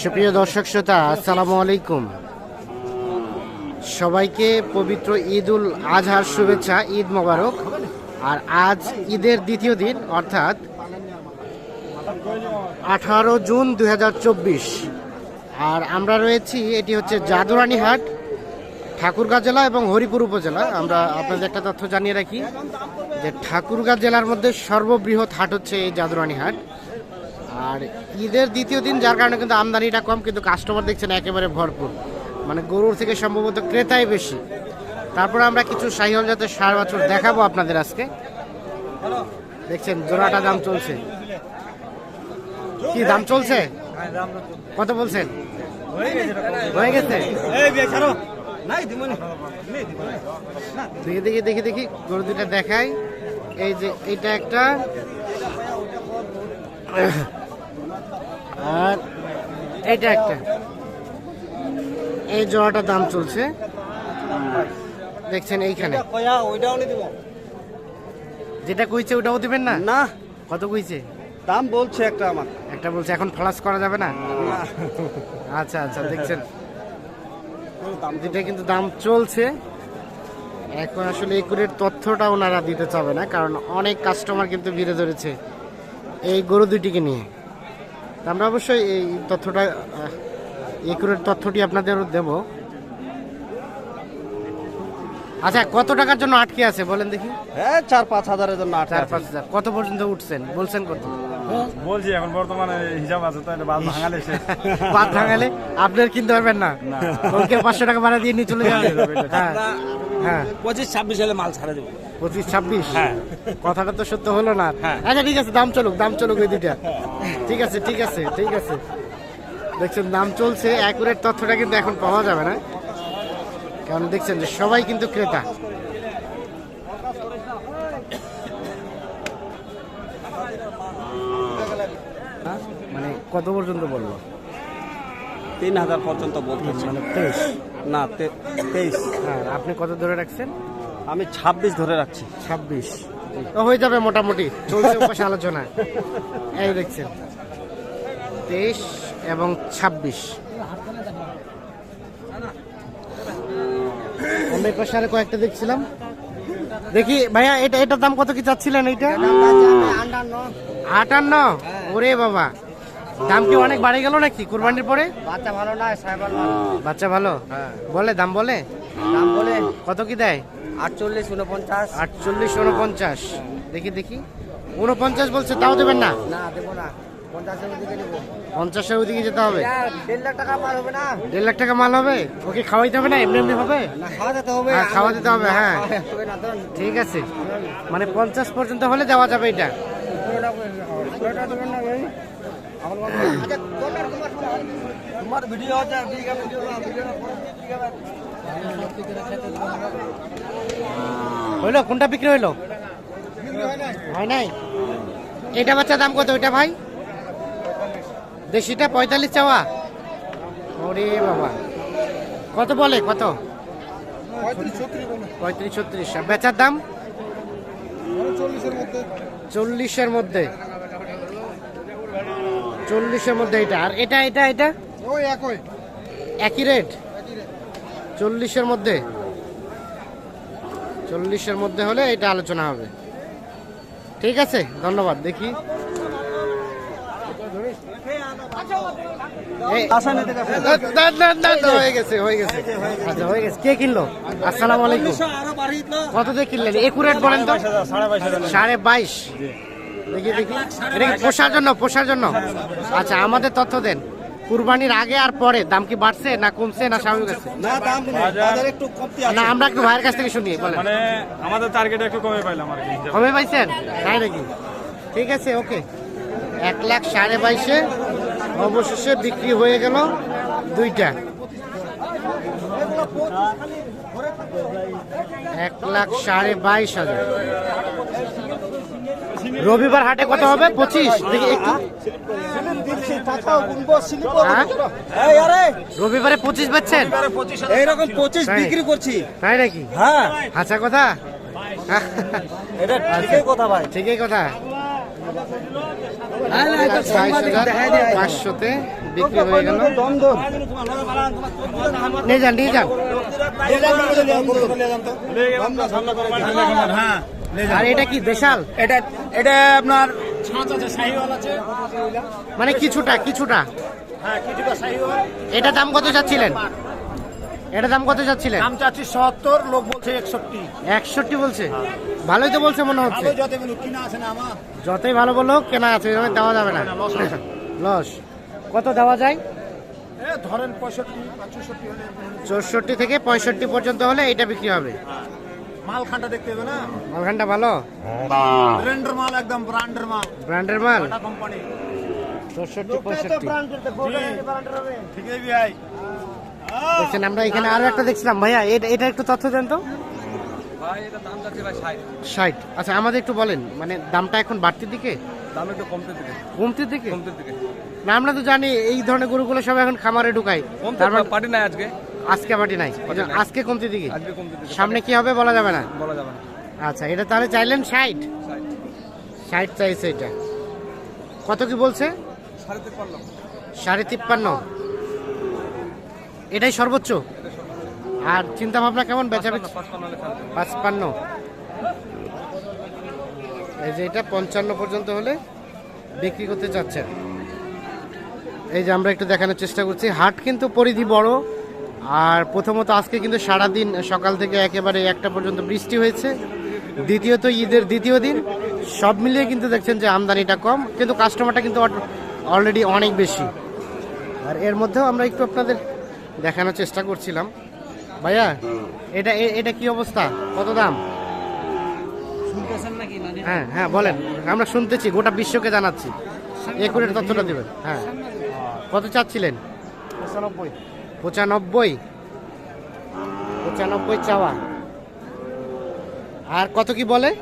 সুপ্রিয় দর্শক শ্রোতা, আসসালামু আলাইকুম। সবাইকে পবিত্র ঈদ উল আজহার শুভেচ্ছা, ঈদ মোবারক। আর আজ ঈদের দ্বিতীয় দিন, অর্থাৎ আঠারো জুন দুই হাজার চব্বিশ। আর আমরা রয়েছি, এটি হচ্ছে জাদুরানী হাট, ঠাকুরগাঁ জেলা এবং হরিপুর উপজেলা। আমরা আপনাদের একটা তথ্য জানিয়ে রাখি যে ঠাকুরগাঁ জেলার মধ্যে সর্ববৃহৎ হাট হচ্ছে এই জাদুরানী হাট। আর ঈদের দ্বিতীয় দিন যার কারণে কিন্তু আমদানিটা কম, কিন্তু কাস্টমার দেখছেন একেবারে ভরপুর। মানে গরুর থেকে সম্ভবত ক্রেতাই বেশি। তারপরে আমরা কিছু সাহিওয়াল জাতের সার বছর দেখাবো আপনাদের আজকে। দেখছেন, জোড়াটা দাম চলছে। কি, দাম চলছে? কত বলছেন? হয়ে গেছে? দেখি দেখি দেখি দেখি গরু দুটা দেখাই। এই যে এটা একটা আর এটা একটা। এই জোড়াটার দাম চলছে। দেখছেন এইখানে। যেটা কইছে ওটাও দিবেন না? না। কত কইছে? দাম বলছে একটা আমার। একটা বলছে এখন ফ্লাস করা যাবে না? আচ্ছা আচ্ছা দেখছেন। যেটা কিন্তু দাম চলছে। এখন আসলে এই একুরের তথ্যটা ওনারা দিতে চাবে না কারণ অনেক কাস্টমার কিন্তু ভিড়ে ধরেছে এই গরু দুইটিকে নিয়ে। আমরা অবশ্যই এই তথ্যটা একুরের তথ্যটি আপনাদের দেব। আচ্ছা কত টাকার জন্য আটকে আছে বলেন দেখি? হ্যাঁ চার পাঁচ হাজারের জন্য আট চার পাঁচ হাজার। কত পর্যন্ত উঠছেন? বলছেন কত? বলছি এখন বর্তমানে হিসাব আছে তো বাদ ভাঙালে পাঁচ ভাঙালে আপনার কিনতে পারবেন না? ওকে পাঁচশো টাকা ভাড়া দিয়ে নিয়ে চলে যাবেন। হ্যাঁ হ্যাঁ। পঁচিশ ছাব্বিশ সালে মাল ছাড়া দেবো। পঁচিশ ছাব্বিশ? হ্যাঁ। কথাটা তো সত্য হলো না। হ্যাঁ। আচ্ছা ঠিক আছে দাম চলুক দাম চলুক ওই দুইটা। ঠিক আছে ঠিক আছে ঠিক আছে। দেখছেন দাম চলছে অ্যাকুরেট তথ্যটা কিন্তু এখন পাওয়া যাবে না। কারণ দেখছেন যে সবাই কিন্তু ক্রেতা? মানে কত পর্যন্ত বলল? তিন হাজার পর্যন্ত বলতেছে। মানে তেইশ। না তেইশ। হ্যাঁ আপনি কত ধরে রাখছেন? আমি ছাব্বিশ ধরে রাখছি। ছাব্বিশ। তো হয়ে যাবে মোটামুটি চলছে উপাসে আলোচনা এই দেখছেন তেইশ এবং ছাব্বিশ। আমরা এই পাশে আরও কয়েকটা দেখছিলাম। দেখি ভাইয়া এটা এটার দাম কত কি চাচ্ছিলেন এইটা? আটান্ন। ওরে বাবা। দাম কি অনেক বাড়ে গেল নাকি কুরবানির পরে? বাচ্চা ভালো না বাচ্চা ভালো? বলে দাম বলে? দাম বলে। কত কি দেয়? আটচল্লিশ উনপঞ্চাশ। আটচল্লিশ উনপঞ্চাশ। দেখি দেখি। উনপঞ্চাশ বলছে তাও দেবেন না? না দেবো না। পঞ্চাশের যেতে হবে? দেড় লাখ টাকা মাল হবে না? দেড় লাখ টাকা মাল হবে? ওকে খাওয়াইতে হবে না? এমনি এমনি হবে? না খাওয়া দিতে হবে। হ্যাঁ, খাওয়া দিতে হবে, হ্যাঁ। তো ঠিক আছে। মানে পঞ্চাশ পর্যন্ত হলে দেওয়া যাবে এটা? হইল, কোনটা বিক্রি হইল? হয় নাই? এটা বাচ্চা দাম কত ওইটা ভাই? দেশিটা পঁয়তাল্লিশ চাওয়া? ওরে বাবা। কত বলে, কত? পঁয়ত্রিশ ছত্রিশ। বেচার দাম? চল্লিশের মধ্যে চল্লিশের মধ্যে। চল্লিশের মধ্যে এটা। আর এটা এটা এটা? একই। রেট চল্লিশের মধ্যে। চল্লিশের মধ্যে হলে এটা আলোচনা হবে। ঠিক আছে? ধন্যবাদ। দেখি এই- আসা নিতে গেছে না, না, না, না, না, হয়ে গেছে হয়ে গেছে আচ্ছা হয়ে গেছে কে কিনলো? আসসালামু আলাইকুম। কত দিয়ে কিনলেন? একুরেট বলেন তো। সাড়ে বাইশ দেখি দেখি। এটা কি পোষার জন্য পোষার জন্য? আচ্ছা আমাদের তথ্য দেন। কুরবানির আগে আর পরে দাম কি বাড়ছে না কমছে না স্বাভাবিক আছে? না দাম বাজার একটু কমতি আছে। না আমরা একটু ভাইয়ের কাছ থেকে শুনি বলেন। মানে আমাদের টার্গেট একটু কমে পাইলাম আর কি। কমে পাইছেন? তাই নাকি? ঠিক আছে ওকে। এক লাখ সাড়ে বাইশে অবশেষে বিক্রি হয়ে গেল দুইটা। এক লাখ সাড়ে বাইশ হাজার। রবিবার হাটে কত হবে? পঁচিশ? দেখি একটু। হ্যাঁ? রবিবারে পঁচিশ বেচছেন? এইরকম পঁচিশ বিক্রি করছি। তাই নাকি? হ্যাঁ। আচ্ছা কথা? ঠিকই কথা ভাই। ঠিকই কথা। পাঁচশোতে বিক্রি হয়ে গেল। নিয়ে যান নিয়ে যান। আর এটা কি দেশাল? এটা এটা আপনার মানে কিছুটা কিছুটা। হ্যাঁ এটা দাম কত যাচ্ছিলেন এটা দাম কত যাচ্ছিলেন? দাম চাচ্ছি সত্তর লোক বলছে একষট্টি। একষট্টি বলছে? ভালোই তো বলছে মনে হচ্ছে। ভালো যত মিলুক কিনা আছে না আমার? যতই ভালো বলো কেনা আছে দেওয়া যাবে না। লস কত দেওয়া যায়? এ ধরেন পঁয়ষট্টি চৌষট্টি থেকে পঁয়ষট্টি পর্যন্ত হলে এটা বিক্রি হবে। মাল খানটা দেখতে হবে না? মালখানটা ভালো? ব্র্যান্ডের মাল একদম ব্র্যান্ডের মাল। ব্র্যান্ডের মাল? কোম্পানি চৌষট্টি পঁয়ষট্টি। ঠিক আছে ভাই। দেখছেন আমরা এখানে আরও একটা দেখছিলাম। ভাইয়া এটা এটা একটু তথ্য দেন তো। ষাট। আচ্ছা আমাদের একটু বলেন মানে দামটা এখন বাড়তির দিকে? দাম একটু কমতে দিকে। কমতির দিকে? কমতে দিকে। না আমরা তো জানি এই ধরনের গরুগুলো সব এখন খামারে ঢুকাই তার মানে নাই আজকে। আজকে নাই। আজকে কমতে দিকে? সামনে কি হবে বলা যাবে না? বলা যাবে না। আচ্ছা এটা তাহলে চাইলেন ষাট? ষাট। চাইছে এটা। কত কি বলছে? সাড়ে তিপ্পান্ন। এটাই সর্বোচ্চ? আর চিন্তা ভাবনা কেমন বেচা বেচি পাঁচপান্ন পাঁচপান্ন। এই যে এটা পঞ্চান্ন পর্যন্ত হলে বিক্রি করতে চাচ্ছেন। এই যে আমরা একটু দেখানোর চেষ্টা করছি। হাট কিন্তু পরিধি বড়। আর প্রথমত আজকে কিন্তু সারাদিন সকাল থেকে একেবারে একটা পর্যন্ত বৃষ্টি হয়েছে। দ্বিতীয়ত ঈদের দ্বিতীয় দিন। সব মিলিয়ে কিন্তু দেখছেন যে আমদানিটা কম কিন্তু কাস্টমারটা কিন্তু অলরেডি অনেক বেশি। আর এর মধ্যেও আমরা একটু আপনাদের দেখানোর চেষ্টা করছিলাম। ভাইয়া এটা এ- এটা কি অবস্থা? কত দাম? হ্যাঁ হ্যাঁ বলেন। আমরা শুনতেছি গোটা বিশ্বকে জানাচ্ছি। একুরের তথ্যটা দেবেন। হ্যাঁ। কত চাচ্ছিলেন? পঁচানব্বই। পঁচানব্বই? পঁচানব্বই চাওয়া। আর কত কি বলে?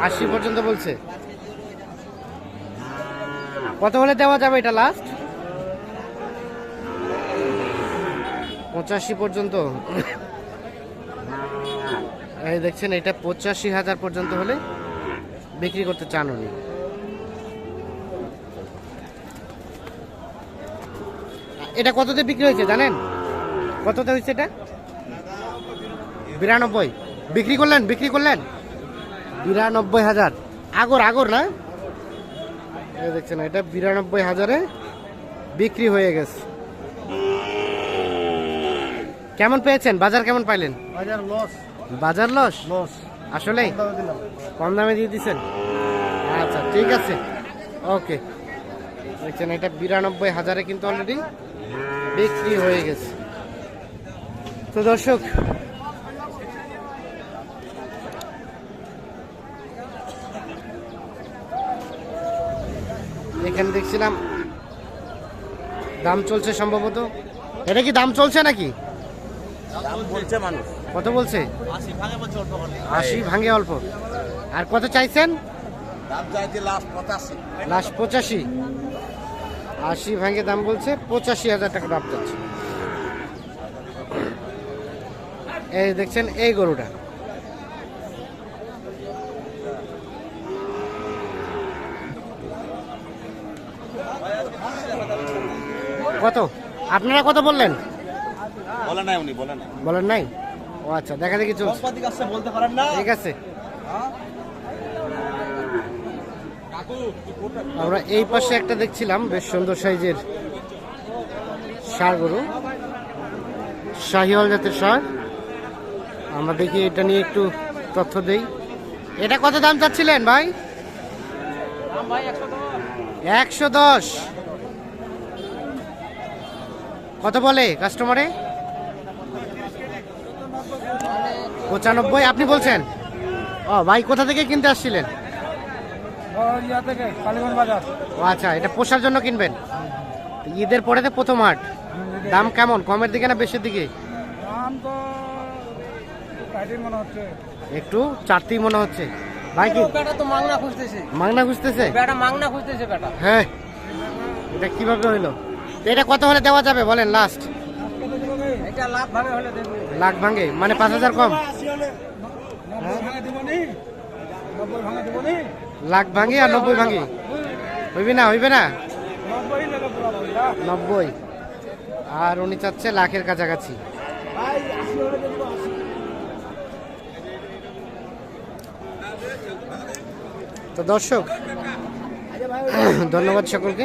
আশি পর্যন্ত বলছে। কত হলে দেওয়া যাবে এটা লাস্ট পঁচাশি পর্যন্ত। এই দেখছেন এটা পঁচাশি হাজার পর্যন্ত হলে বিক্রি করতে চান উনি। এটা কততে বিক্রি হয়েছে জানেন? কততে হয়েছে এটা? বিরানব্বই। বিক্রি করলেন বিক্রি করলেন? বিরানব্বই হাজার। আগর আগর না? দেখছেন এটা বিরানব্বই হাজারে বিক্রি হয়ে গেছে। কেমন পেয়েছেন? বাজার কেমন পাইলেন? বাজার লস বাজার লস লস আসলে কম দামে দিয়ে দিচ্ছেন আচ্ছা ঠিক আছে। ওকে দেখছেন এটা বিরানব্বই হাজারে কিন্তু অলরেডি বিক্রি হয়ে গেছে। তো দর্শক এখানে দেখছিলাম দাম চলছে সম্ভবত। এটা কি দাম চলছে নাকি? কত বলছে? আশি ভাঙে অল্প আর কত চাইছেন? লাস্ট পঁচাশি। লাস্ট পঁচাশি। আশি ভাঙে দাম বলছে পঁচাশি হাজার টাকা দাম যাচ্ছে এই দেখছেন এই গরুটা। কত? আপনারা কত বললেন? বলে নাই উনি বলে নাই। বলেন নাই? ও আচ্ছা দেখা দেখি চলছে। বলতে পারেন না। ঠিক আছে। আমরা এই পাশে একটা দেখছিলাম বেশ সুন্দর সাইজের ষাঁড় গরু। শাহিওয়াল জাতের ষাঁড় আমরা দেখি এটা নিয়ে একটু তথ্য দেই। এটা কত দাম চাচ্ছিলেন ভাই? একশো দশ। কত বলে কাস্টমারে পঁচানব্বই আপনি বলছেন? ও ভাই কোথা থেকে কিনতে আসছিলেন? থেকে কালীগঞ্জ বাজার। ও আচ্ছা এটা পোষার জন্য কিনবেন? ঈদের পরে তো প্রথম হাট। দাম কেমন? কমের দিকে না বেশির দিকে? দাম তো টাইটেল মনে হচ্ছে। একটু চারটি মনে হচ্ছে। ভাই কি? তো মাংনা খুঁজতেছে। মাংনা খুঁজতেছে? বেটা মাংনা খুঁজতেছে বেটা হ্যাঁ। এটা কীভাবে হইল? এটা কত হলে দেওয়া যাবে বলেন লাস্ট লাখ ভাঙে মানে পাঁচ হাজার কম? লাখ ভাঙি আর নব্বই ভাঙি? হইবে না হইবে না? নব্বই আর উনি চাচ্ছে লাখের কাছাকাছি। তো দর্শক ধন্যবাদ সকলকে।